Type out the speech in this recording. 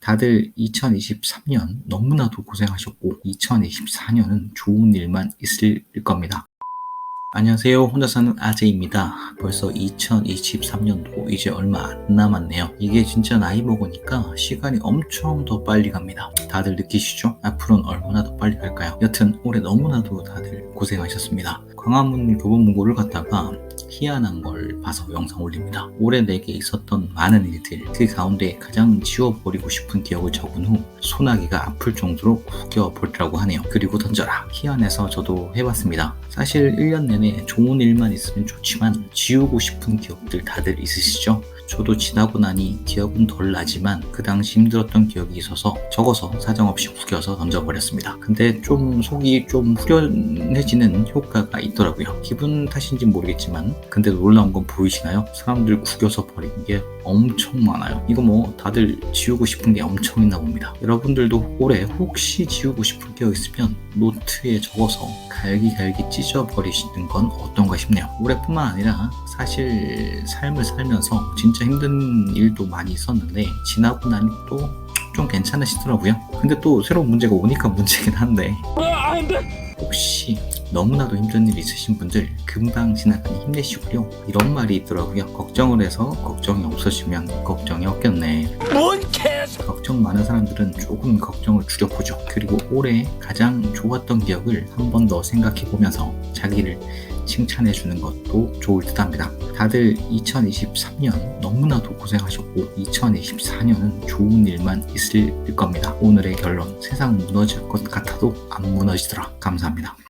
다들 2023년 너무나도 고생하셨고 2024년은 좋은 일만 있을 겁니다. 안녕하세요. 혼자 사는 아재입니다. 벌써 2023년도 이제 얼마 안 남았네요. 이게 진짜 나이 먹으니까 시간이 엄청 더 빨리 갑니다. 다들 느끼시죠? 앞으로는 얼마나 더 빨리 갈까요? 여튼 올해 너무나도 다들 고생하셨습니다. 광화문 교보문고를 갔다가 희한한 걸 봐서 영상 올립니다. 올해 내게 있었던 많은 일들, 그 가운데 가장 지워버리고 싶은 기억을 적은 후 소나기가 아플 정도로 구겨버리라고 하네요. 그리고 던져라. 희한해서 저도 해봤습니다. 사실 1년 내내 좋은 일만 있으면 좋지만 지우고 싶은 기억들 다들 있으시죠? 저도 지나고 나니 기억은 덜 나지만 그 당시 힘들었던 기억이 있어서 적어서 사정없이 구겨서 던져버렸습니다. 근데 좀 속이 좀 후련해지는 효과가 있더라고요. 기분 탓인지 모르겠지만 근데 놀라운 건 보이시나요? 사람들 구겨서 버린 게 엄청 많아요. 이거 뭐 다들 지우고 싶은 게 엄청 있나 봅니다. 여러분들도 올해 혹시 지우고 싶은 게 있으면 노트에 적어서 갈기갈기 찢어버리시는 건 어떤가 싶네요. 올해뿐만 아니라 사실 삶을 살면서 진짜 힘든 일도 많이 있었는데 지나고 나니 또 좀 괜찮으시더라고요. 근데 또 새로운 문제가 오니까 문제긴 한데 혹시 너무나도 힘든 일 있으신 분들 금방 지나가니 힘내시고요. 이런 말이 있더라고요. 걱정을 해서 걱정이 없어지면 걱정이 없겠네. 뭔 개소 걱정 많은 사람들은 조금 걱정을 줄여보죠. 그리고 올해 가장 좋았던 기억을 한 번 더 생각해 보면서 자기를 칭찬해 주는 것도 좋을 듯 합니다. 다들 2023년 너무나도 고생하셨고 2024년은 좋은 일만 있을 겁니다. 오늘의 결론 세상 무너질 것 같아도 안 무너지더라. 감사합니다.